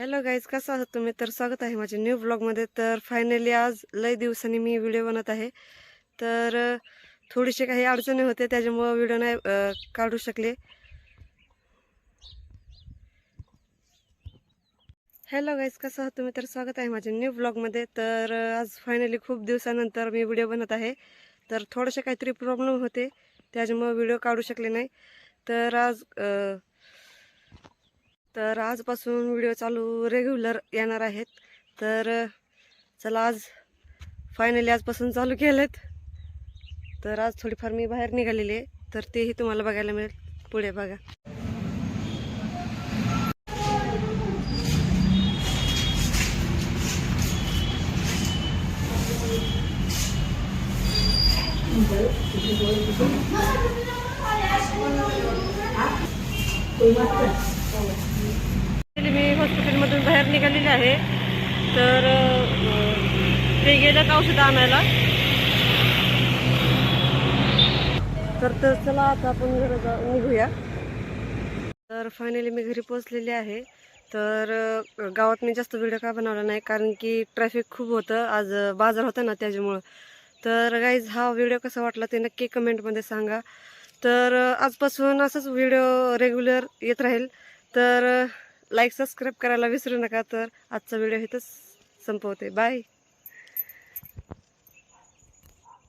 Hello guys कसं आहात तुम्ही? तर स्वागत आहे माझ्या न्यू ब्लॉगमध्ये तर फायनली आज लय दिवसांनी मी व्हिडिओ बनवत आहे. तर थोडीशी काही अडचणी होते त्याच्यामुळं व्हिडिओ नाही काढू शकले. हॅलो गाईज कसं आहात तुम्ही? तर स्वागत आहे माझ्या न्यू ब्लॉगमध्ये तर आज फायनली खूप दिवसानंतर मी व्हिडिओ बनत आहे. तर थोडेसे काहीतरी प्रॉब्लेम होते त्याच्यामुळं व्हिडिओ काढू शकले नाही. तर आज तर आजपासून व्हिडिओ चालू रेग्युलर येणार आहेत. तर चला आज फायनली आजपासून चालू केलेत. तर आज थोडीफार मी बाहेर निघालेली आहे. तर तेही तुम्हाला बघायला मिळेल. पुढे बघा. Actually मी हॉस्पिटलमधून बाहेर निघालेली आहे. तर ते गेल्यात औषधं आणायला? तर तर चला आता आपण घर जाऊ निघूया. तर फायनली मी घरी पोचलेली आहे. तर गावात मी जास्त व्हिडिओ का बनवला नाही कारण की ट्रॅफिक खूप होतं. आज बाजार होता ना त्याच्यामुळं. तर गाईज हा व्हिडिओ कसा वाटला ते नक्की कमेंटमध्ये सांगा. तर आजपासून असंच व्हिडिओ रेग्युलर येत राहील. तर लाईक सबस्क्राईब करायला विसरू नका तर आजचा व्हिडिओ इथंच संपवते. बाय.